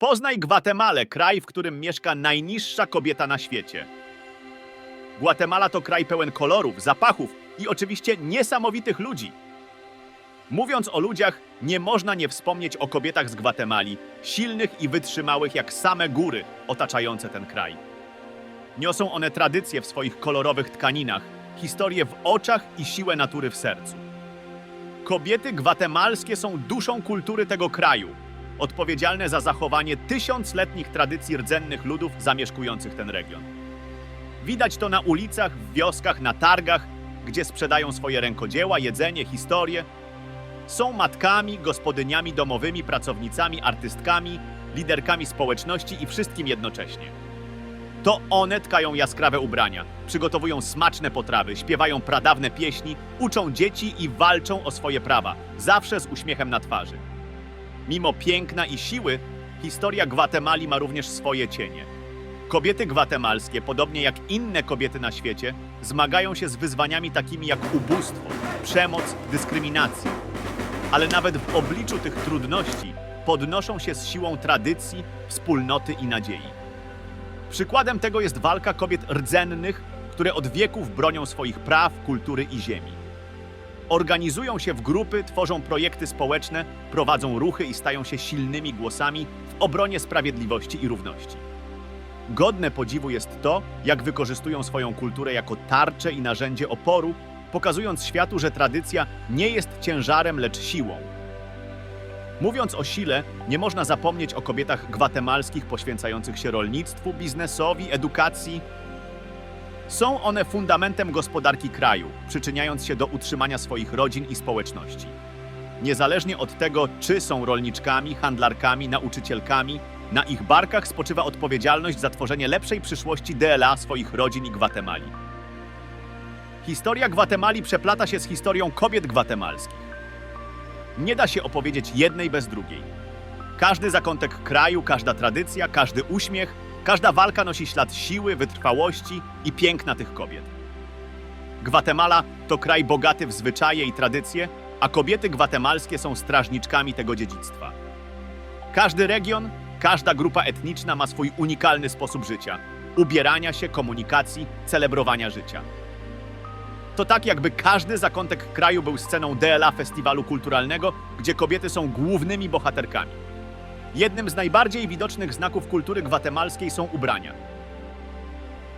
Poznaj Gwatemalę, kraj, w którym mieszka najniższa kobieta na świecie. Gwatemala to kraj pełen kolorów, zapachów i oczywiście niesamowitych ludzi. Mówiąc o ludziach, nie można nie wspomnieć o kobietach z Gwatemali, silnych i wytrzymałych jak same góry otaczające ten kraj. Niosą one tradycje w swoich kolorowych tkaninach, historię w oczach i siłę natury w sercu. Kobiety gwatemalskie są duszą kultury tego kraju, odpowiedzialne za zachowanie tysiącletnich tradycji rdzennych ludów zamieszkujących ten region. Widać to na ulicach, w wioskach, na targach, gdzie sprzedają swoje rękodzieła, jedzenie, historie. Są matkami, gospodyniami domowymi, pracownicami, artystkami, liderkami społeczności i wszystkim jednocześnie. To one tkają jaskrawe ubrania, przygotowują smaczne potrawy, śpiewają pradawne pieśni, uczą dzieci i walczą o swoje prawa, zawsze z uśmiechem na twarzy. Mimo piękna i siły, historia Gwatemali ma również swoje cienie. Kobiety gwatemalskie, podobnie jak inne kobiety na świecie, zmagają się z wyzwaniami takimi jak ubóstwo, przemoc, dyskryminacja. Ale nawet w obliczu tych trudności podnoszą się z siłą tradycji, wspólnoty i nadziei. Przykładem tego jest walka kobiet rdzennych, które od wieków bronią swoich praw, kultury i ziemi. Organizują się w grupy, tworzą projekty społeczne, prowadzą ruchy i stają się silnymi głosami w obronie sprawiedliwości i równości. Godne podziwu jest to, jak wykorzystują swoją kulturę jako tarczę i narzędzie oporu, pokazując światu, że tradycja nie jest ciężarem, lecz siłą. Mówiąc o sile, nie można zapomnieć o kobietach gwatemalskich poświęcających się rolnictwu, biznesowi, edukacji. Są one fundamentem gospodarki kraju, przyczyniając się do utrzymania swoich rodzin i społeczności. Niezależnie od tego, czy są rolniczkami, handlarkami, nauczycielkami, na ich barkach spoczywa odpowiedzialność za tworzenie lepszej przyszłości DLA swoich rodzin i Gwatemali. Historia Gwatemali przeplata się z historią kobiet gwatemalskich. Nie da się opowiedzieć jednej bez drugiej. Każdy zakątek kraju, każda tradycja, każdy uśmiech, każda walka nosi ślad siły, wytrwałości i piękna tych kobiet. Gwatemala to kraj bogaty w zwyczaje i tradycje, a kobiety gwatemalskie są strażniczkami tego dziedzictwa. Każdy region, każda grupa etniczna ma swój unikalny sposób życia, ubierania się, komunikacji, celebrowania życia. To tak, jakby każdy zakątek kraju był sceną DLA festiwalu kulturalnego, gdzie kobiety są głównymi bohaterkami. Jednym z najbardziej widocznych znaków kultury gwatemalskiej są ubrania.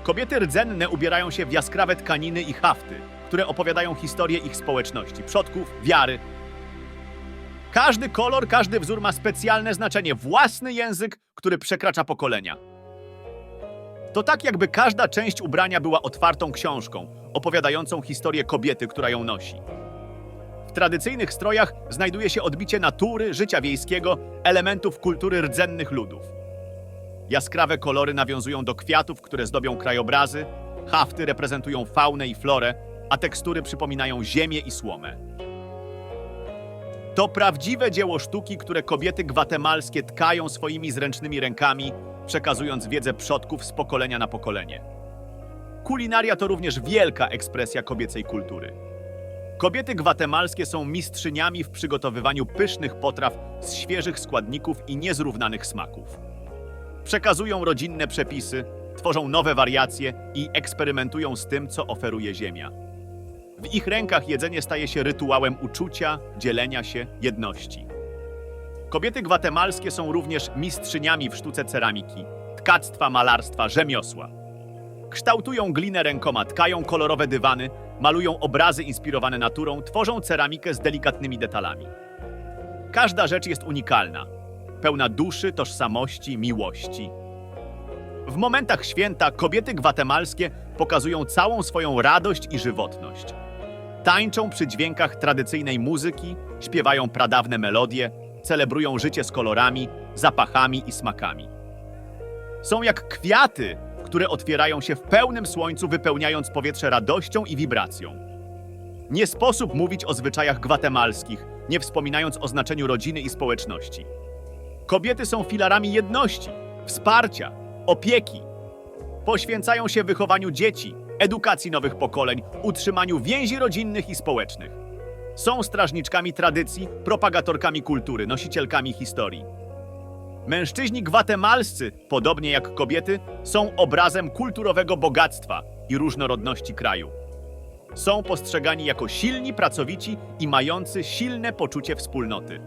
Kobiety rdzenne ubierają się w jaskrawe tkaniny i hafty, które opowiadają historię ich społeczności, przodków, wiary. Każdy kolor, każdy wzór ma specjalne znaczenie, własny język, który przekracza pokolenia. To tak, jakby każda część ubrania była otwartą książką, opowiadającą historię kobiety, która ją nosi. W tradycyjnych strojach znajduje się odbicie natury, życia wiejskiego, elementów kultury rdzennych ludów. Jaskrawe kolory nawiązują do kwiatów, które zdobią krajobrazy, hafty reprezentują faunę i florę, a tekstury przypominają ziemię i słomę. To prawdziwe dzieło sztuki, które kobiety gwatemalskie tkają swoimi zręcznymi rękami, przekazując wiedzę przodków z pokolenia na pokolenie. Kulinaria to również wielka ekspresja kobiecej kultury. Kobiety gwatemalskie są mistrzyniami w przygotowywaniu pysznych potraw z świeżych składników i niezrównanych smaków. Przekazują rodzinne przepisy, tworzą nowe wariacje i eksperymentują z tym, co oferuje ziemia. W ich rękach jedzenie staje się rytuałem uczucia, dzielenia się, jedności. Kobiety gwatemalskie są również mistrzyniami w sztuce ceramiki, tkactwa, malarstwa, rzemiosła. Kształtują glinę rękoma, tkają kolorowe dywany, malują obrazy inspirowane naturą, tworzą ceramikę z delikatnymi detalami. Każda rzecz jest unikalna, pełna duszy, tożsamości, miłości. W momentach święta kobiety gwatemalskie pokazują całą swoją radość i żywotność. Tańczą przy dźwiękach tradycyjnej muzyki, śpiewają pradawne melodie, celebrują życie z kolorami, zapachami i smakami. Są jak kwiaty, które otwierają się w pełnym słońcu, wypełniając powietrze radością i wibracją. Nie sposób mówić o zwyczajach gwatemalskich, nie wspominając o znaczeniu rodziny i społeczności. Kobiety są filarami jedności, wsparcia, opieki. Poświęcają się wychowaniu dzieci, edukacji nowych pokoleń, utrzymaniu więzi rodzinnych i społecznych. Są strażniczkami tradycji, propagatorkami kultury, nosicielkami historii. Mężczyźni gwatemalscy, podobnie jak kobiety, są obrazem kulturowego bogactwa i różnorodności kraju. Są postrzegani jako silni, pracowici i mający silne poczucie wspólnoty.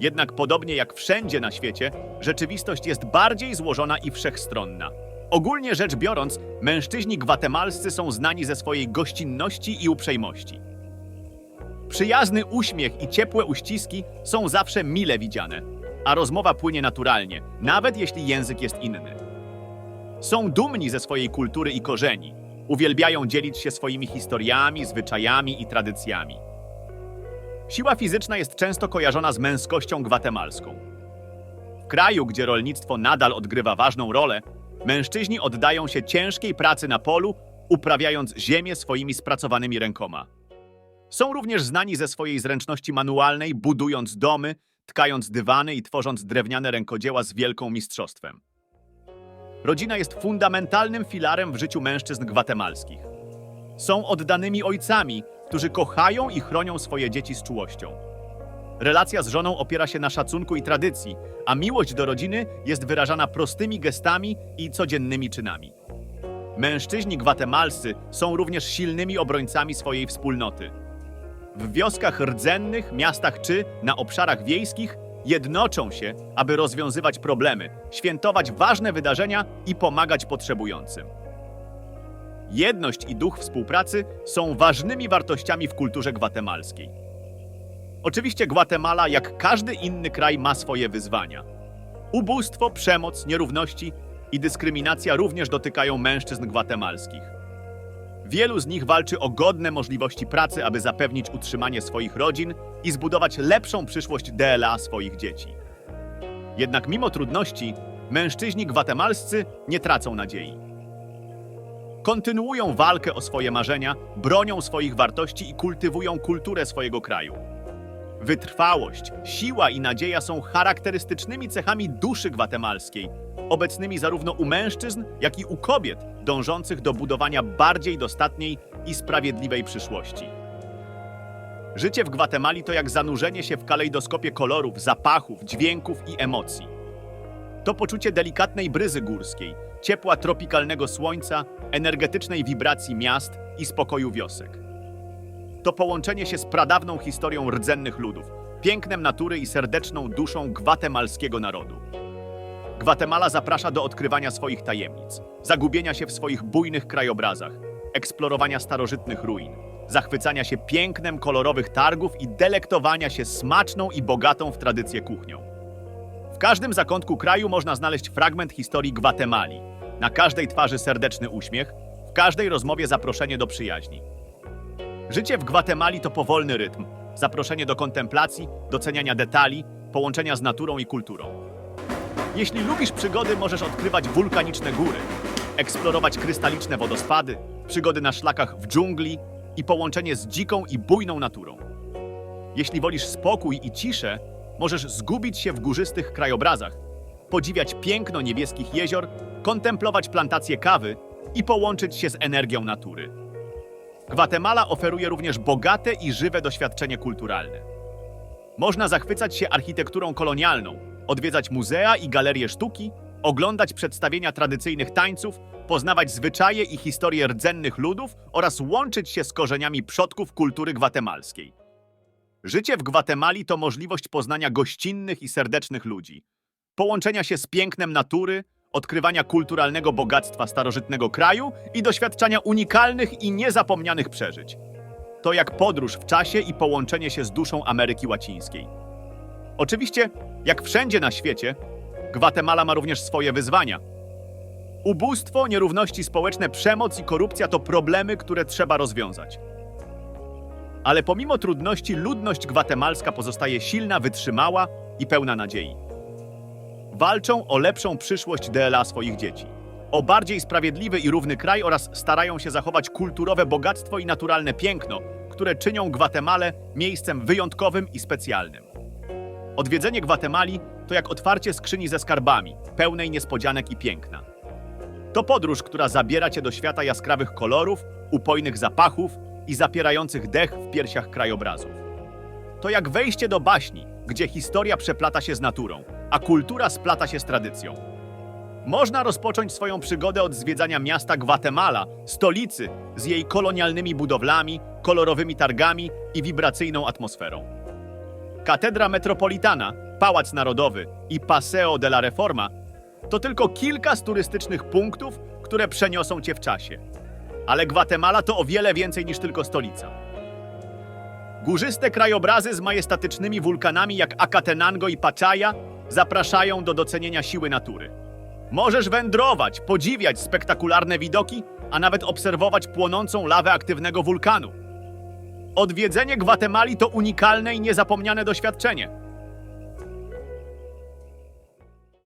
Jednak podobnie jak wszędzie na świecie, rzeczywistość jest bardziej złożona i wszechstronna. Ogólnie rzecz biorąc, mężczyźni gwatemalscy są znani ze swojej gościnności i uprzejmości. Przyjazny uśmiech i ciepłe uściski są zawsze mile widziane, a rozmowa płynie naturalnie, nawet jeśli język jest inny. Są dumni ze swojej kultury i korzeni, uwielbiają dzielić się swoimi historiami, zwyczajami i tradycjami. Siła fizyczna jest często kojarzona z męskością gwatemalską. W kraju, gdzie rolnictwo nadal odgrywa ważną rolę, mężczyźni oddają się ciężkiej pracy na polu, uprawiając ziemię swoimi spracowanymi rękoma. Są również znani ze swojej zręczności manualnej, budując domy, tkając dywany i tworząc drewniane rękodzieła z wielką mistrzostwem. Rodzina jest fundamentalnym filarem w życiu mężczyzn gwatemalskich. Są oddanymi ojcami, którzy kochają i chronią swoje dzieci z czułością. Relacja z żoną opiera się na szacunku i tradycji, a miłość do rodziny jest wyrażana prostymi gestami i codziennymi czynami. Mężczyźni gwatemalscy są również silnymi obrońcami swojej wspólnoty. W wioskach rdzennych, miastach czy na obszarach wiejskich jednoczą się, aby rozwiązywać problemy, świętować ważne wydarzenia i pomagać potrzebującym. Jedność i duch współpracy są ważnymi wartościami w kulturze gwatemalskiej. Oczywiście Gwatemala, jak każdy inny kraj, ma swoje wyzwania. Ubóstwo, przemoc, nierówności i dyskryminacja również dotykają mężczyzn gwatemalskich. Wielu z nich walczy o godne możliwości pracy, aby zapewnić utrzymanie swoich rodzin i zbudować lepszą przyszłość DLA swoich dzieci. Jednak mimo trudności, mężczyźni gwatemalscy nie tracą nadziei. Kontynuują walkę o swoje marzenia, bronią swoich wartości i kultywują kulturę swojego kraju. Wytrwałość, siła i nadzieja są charakterystycznymi cechami duszy gwatemalskiej, obecnymi zarówno u mężczyzn, jak i u kobiet dążących do budowania bardziej dostatniej i sprawiedliwej przyszłości. Życie w Gwatemali to jak zanurzenie się w kalejdoskopie kolorów, zapachów, dźwięków i emocji. To poczucie delikatnej bryzy górskiej, ciepła tropikalnego słońca, energetycznej wibracji miast i spokoju wiosek. To połączenie się z pradawną historią rdzennych ludów, pięknem natury i serdeczną duszą gwatemalskiego narodu. Gwatemala zaprasza do odkrywania swoich tajemnic, zagubienia się w swoich bujnych krajobrazach, eksplorowania starożytnych ruin, zachwycania się pięknem kolorowych targów i delektowania się smaczną i bogatą w tradycję kuchnią. W każdym zakątku kraju można znaleźć fragment historii Gwatemali. Na każdej twarzy serdeczny uśmiech, w każdej rozmowie zaproszenie do przyjaźni. Życie w Gwatemali to powolny rytm, zaproszenie do kontemplacji, doceniania detali, połączenia z naturą i kulturą. Jeśli lubisz przygody, możesz odkrywać wulkaniczne góry, eksplorować krystaliczne wodospady, przygody na szlakach w dżungli i połączenie z dziką i bujną naturą. Jeśli wolisz spokój i ciszę, możesz zgubić się w górzystych krajobrazach, podziwiać piękno niebieskich jezior, kontemplować plantacje kawy i połączyć się z energią natury. Gwatemala oferuje również bogate i żywe doświadczenie kulturalne. Można zachwycać się architekturą kolonialną, odwiedzać muzea i galerie sztuki, oglądać przedstawienia tradycyjnych tańców, poznawać zwyczaje i historie rdzennych ludów oraz łączyć się z korzeniami przodków kultury gwatemalskiej. Życie w Gwatemali to możliwość poznania gościnnych i serdecznych ludzi, połączenia się z pięknem natury, odkrywania kulturalnego bogactwa starożytnego kraju i doświadczania unikalnych i niezapomnianych przeżyć. To jak podróż w czasie i połączenie się z duszą Ameryki Łacińskiej. Oczywiście, jak wszędzie na świecie, Gwatemala ma również swoje wyzwania. Ubóstwo, nierówności społeczne, przemoc i korupcja to problemy, które trzeba rozwiązać. Ale pomimo trudności, ludność gwatemalska pozostaje silna, wytrzymała i pełna nadziei. Walczą o lepszą przyszłość DLA swoich dzieci, o bardziej sprawiedliwy i równy kraj oraz starają się zachować kulturowe bogactwo i naturalne piękno, które czynią Gwatemalę miejscem wyjątkowym i specjalnym. Odwiedzenie Gwatemali to jak otwarcie skrzyni ze skarbami, pełnej niespodzianek i piękna. To podróż, która zabiera cię do świata jaskrawych kolorów, upojnych zapachów i zapierających dech w piersiach krajobrazów. To jak wejście do baśni, gdzie historia przeplata się z naturą, a kultura splata się z tradycją. Można rozpocząć swoją przygodę od zwiedzania miasta Gwatemala, stolicy z jej kolonialnymi budowlami, kolorowymi targami i wibracyjną atmosferą. Katedra Metropolitana, Pałac Narodowy i Paseo de la Reforma to tylko kilka z turystycznych punktów, które przeniosą cię w czasie. Ale Gwatemala to o wiele więcej niż tylko stolica. Górzyste krajobrazy z majestatycznymi wulkanami jak Acatenango i Pachaya zapraszają do docenienia siły natury. Możesz wędrować, podziwiać spektakularne widoki, a nawet obserwować płonącą lawę aktywnego wulkanu. Odwiedzenie Gwatemali to unikalne i niezapomniane doświadczenie.